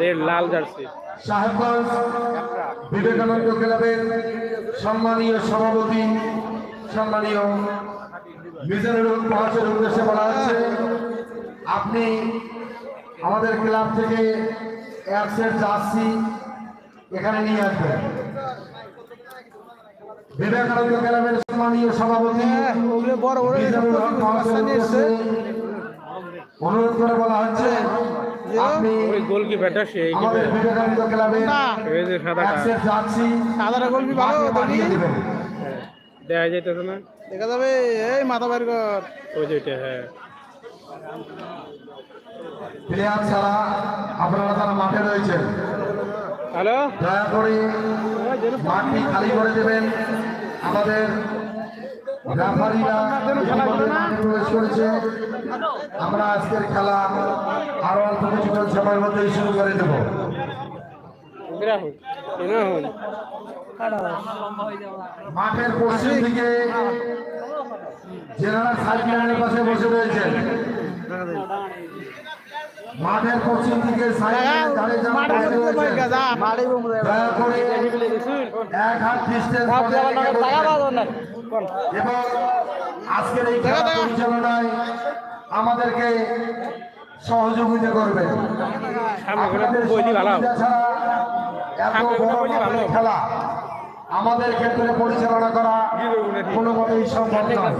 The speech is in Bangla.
রেড লাল জার্সি। সাহেবগঞ্জ বিবেকানন্দ ক্লাবের সম্মানীয় সভাপতি সম্মানীয় মিজানুর উদ্দেশ্যে বলা হচ্ছে আপনি আমাদের ক্লাব থেকে এক সেট জার্সি এখানে নিয়ে আসবেন। বিবেকানন্দ ক্লাবের সম্মানীয় সভাপতি উদ্দেশ্যে অনুরোধ করে বলা ক্লাবের না। এই যে সাদাটা। গল্পি ভালো মাঠে দেখি পাঠিয়ে দেখা যাইতেছে না। দেখা যাবে এই মাথা বের কর। ওই যেটা হ্যাঁ। প্লেয়ার ছাড়া আপনারা যারা মাঠে রয়েছেন। হ্যালো? দয়া করে মাঠটি খালি করে দেবেন। আমাদের আমরা আজকের খেলা আরও অল্প কিছুক্ষণ সময়ের মধ্যেই শুরু করে দেব। মাঠের পশ্চিম দিকে জেনারা সাইকেলের পাশে বসে রয়েছেন মাঠের পশ্চিম দিকে সাইকেলের ধারে যারা মাঠে বসে বসে রয়েছেন, যা মাঠে বসে দয়া করে এক হাত ডিস্টেন্স বজায় রেখে বসবেন। এবং আজকের এই খেলা পরিচালনায় আমাদেরকে সহযোগিতা করবে। খেলা আমাদের ক্ষেত্রে পরিচালনা করা কোনোভাবেই সম্ভব নয়।